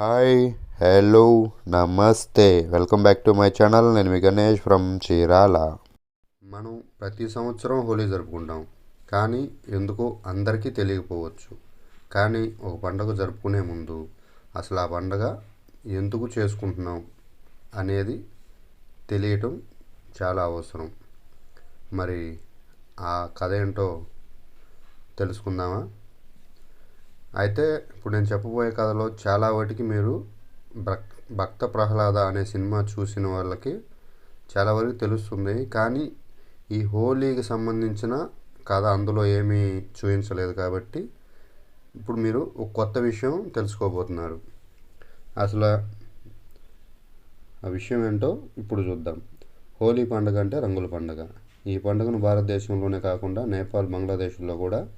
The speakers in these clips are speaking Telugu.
Hi hello namaste. Welcome back to my channel. నేను మీ గణేష్ ఫ్రమ్ చీరాల. మనం ప్రతి సంవత్సరం హోలీ జరుపుకుంటాం. కానీ ఎందుకో అందరికీ తెలియకపోవచ్చు. కానీ ఒక పండుగ జరుపుకునే ముందు అసలు ఆ పండుగ ఎందుకు చేసుకుంటున్నాం అనేది తెలియటం చాలా అవసరం. మరి ఆ కథ ఏంటో తెలుసుకుందామా? అయితే ఇప్పుడు నేను చెప్పబోయే కథలో చాలా వాటికి మీరు భక్ భక్త ప్రహ్లాద అనే సినిమా చూసిన వాళ్ళకి చాలా వరకు తెలుస్తుంది. కానీ ఈ హోలీకి సంబంధించిన కథ అందులో ఏమీ చూపించలేదు కాబట్టి ఇప్పుడు మీరు ఒక కొత్త విషయం తెలుసుకోబోతున్నారు. అసలు ఆ విషయం ఏంటో ఇప్పుడు చూద్దాం. హోలీ పండుగ అంటే రంగుల పండుగ. ఈ పండుగను భారతదేశంలోనే కాకుండా నేపాల్ బంగ్లాదేశ్లో కూడా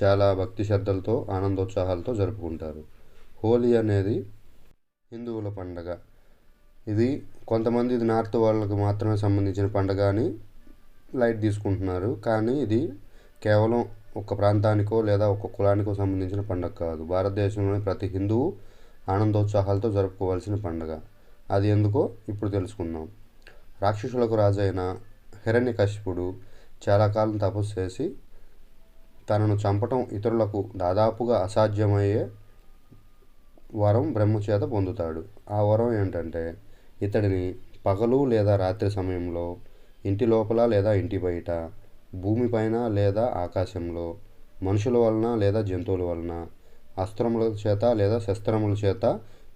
చాలా భక్తి శ్రద్ధలతో ఆనందోత్సాహాలతో జరుపుకుంటారు. హోలీ అనేది హిందువుల పండగ. ఇది కొంతమంది ఇది నార్త్ వాళ్ళకి మాత్రమే సంబంధించిన పండగ అని లైట్ తీసుకుంటున్నారు. కానీ ఇది కేవలం ఒక ప్రాంతానికో లేదా ఒక కులానికో సంబంధించిన పండగ కాదు. భారతదేశంలోని ప్రతి హిందువు ఆనందోత్సాహాలతో జరుపుకోవాల్సిన పండగ. అది ఎందుకో ఇప్పుడు తెలుసుకుందాం. రాక్షసులకు రాజైన హిరణ్యకశిపుడు చాలా కాలం తపస్సు చేసి తనను చంపటం ఇతరులకు దాదాపుగా అసాధ్యమయ్యే వరం బ్రహ్మచేత పొందుతాడు. ఆ వరం ఏంటంటే ఇతడిని పగలు లేదా రాత్రి సమయంలో ఇంటి లోపల లేదా ఇంటి బయట భూమిపైన లేదా ఆకాశంలో మనుషుల వలన లేదా జంతువుల వలన అస్త్రముల చేత లేదా శస్త్రముల చేత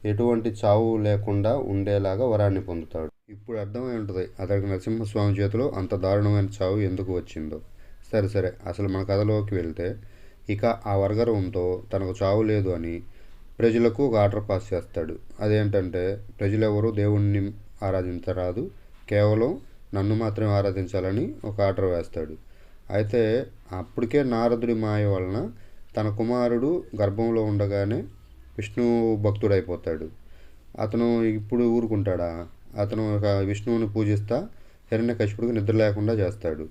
ఎటువంటి చావు లేకుండా ఉండేలాగా వరాన్ని పొందుతాడు. ఇప్పుడు అర్థమై ఉంటుంది అతడికి నరసింహస్వామి చేతిలో అంత దారుణమైన చావు ఎందుకు వచ్చిందో. సరే సరే. అసలు మన కథలోకి వెళ్తే ఇక ఆ వర్గరూంతో తనకు చావు లేదు అని ప్రజలకు ఒక ఆర్డర్ పాస్ చేస్తాడు. అదేంటంటే ప్రజలెవరూ దేవుణ్ణి ఆరాధించరాదు. కేవలం నన్ను మాత్రమే ఆరాధించాలని ఒక ఆర్డర్ వేస్తాడు. అయితే అప్పటికే నారదుడి మాయ వలన తన కుమారుడు గర్భంలో ఉండగానే విష్ణు భక్తుడైపోతాడు. అతను ఇప్పుడు ఊరుకుంటాడా? అతను ఒక విష్ణువుని పూజిస్తా హిరణ్యకశిపుడికి నిద్ర లేకుండా చేస్తాడు.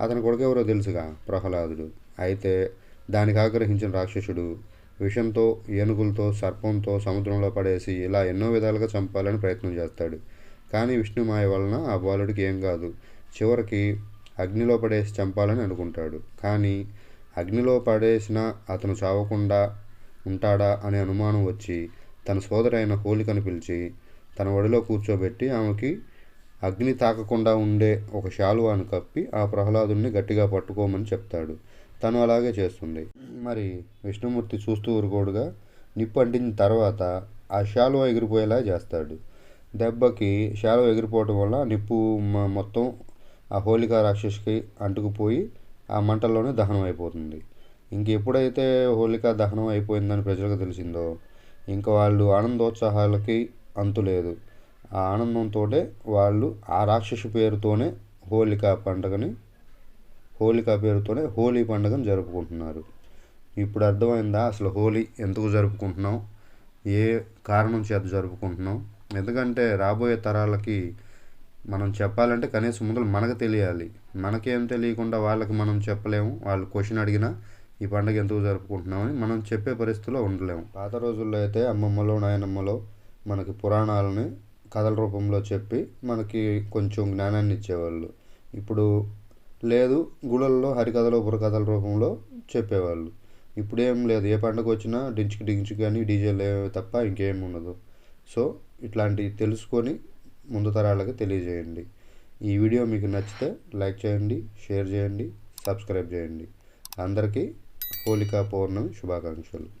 అతని కొడుకు ఎవరో తెలుసుగా ప్రహ్లాదుడు. అయితే దానికి ఆగ్రహించిన రాక్షసుడు విషంతో ఏనుగులతో సర్పంతో సముద్రంలో పడేసి ఇలా ఎన్నో విధాలుగా చంపాలని ప్రయత్నం చేస్తాడు. కానీ విష్ణు మాయ వలన ఆ బాలుడికి ఏం కాదు. చివరికి అగ్నిలో పడేసి చంపాలని అనుకుంటాడు. కానీ అగ్నిలో పడేసిన అతను చావకుండా ఉంటాడా అనే అనుమానం వచ్చి తన సోదరైన హోలికను పిలిచి తన ఒడిలో కూర్చోబెట్టి ఆమెకి అగ్ని తాకకుండా ఉండే ఒక శాలువాను కప్పి ఆ ప్రహ్లాదుని గట్టిగా పట్టుకోమని చెప్తాడు. తను అలాగే చేస్తుంది. మరి విష్ణుమూర్తి చూస్తూ ఊరుకోడుగా నిప్పు అంటిన తర్వాత ఆ శాలువ ఎగిరిపోయేలా చేస్తాడు. దెబ్బకి శాలువ ఎగిరిపోవటం వల్ల నిప్పు మొత్తం ఆ హోలికా రాక్షసికి అంటుకుపోయి ఆ మంటల్లోనే దహనం అయిపోతుంది. ఇంక ఎప్పుడైతే హోలికా దహనం అయిపోయిందని ప్రజలకు తెలిసిందో ఇంకా వాళ్ళు ఆనందోత్సాహాలకి అంతు లేదు ఆ ఆనందంతో వాళ్ళు ఆ రాక్షసు పేరుతోనే హోలికా పండుగని హోలికా పేరుతోనే హోలీ పండుగను జరుపుకుంటున్నారు. ఇప్పుడు అర్థమైందా? అసలు హోలీ ఎందుకు జరుపుకుంటున్నాం? ఏ కారణం చేత జరుపుకుంటున్నాం? ఎందుకంటే రాబోయే తరాలకి మనం చెప్పాలంటే కనీసం ముందు మనకు తెలియాలి. మనకేం తెలియకుండా వాళ్ళకి మనం చెప్పలేము. వాళ్ళు క్వశ్చన్ అడిగినా ఈ పండుగ ఎందుకు జరుపుకుంటున్నామని మనం చెప్పే పరిస్థితిలో ఉండలేము. పాత రోజుల్లో అయితే అమ్మమ్మలో నాయనమ్మలో మనకి పురాణాలని కథల రూపంలో చెప్పి మనకి కొంచెం జ్ఞానాన్ని ఇచ్చేవాళ్ళు. ఇప్పుడు లేదు గుళ్ళల్లో హరికథలు బుర్రకథల రూపంలో చెప్పేవాళ్ళు. ఇప్పుడు ఏం లేదు ఏ పండుగ వచ్చినా డించుకి డించుకి కానీ డీజేలు తప్ప ఇంకేం ఉండదు. సో ఇట్లాంటివి తెలుసుకొని ముందు తరాలకు తెలియజేయండి. ఈ వీడియో మీకు నచ్చితే లైక్ చేయండి షేర్ చేయండి సబ్స్క్రైబ్ చేయండి. అందరికీ హోలికా పౌర్ణమి శుభాకాంక్షలు.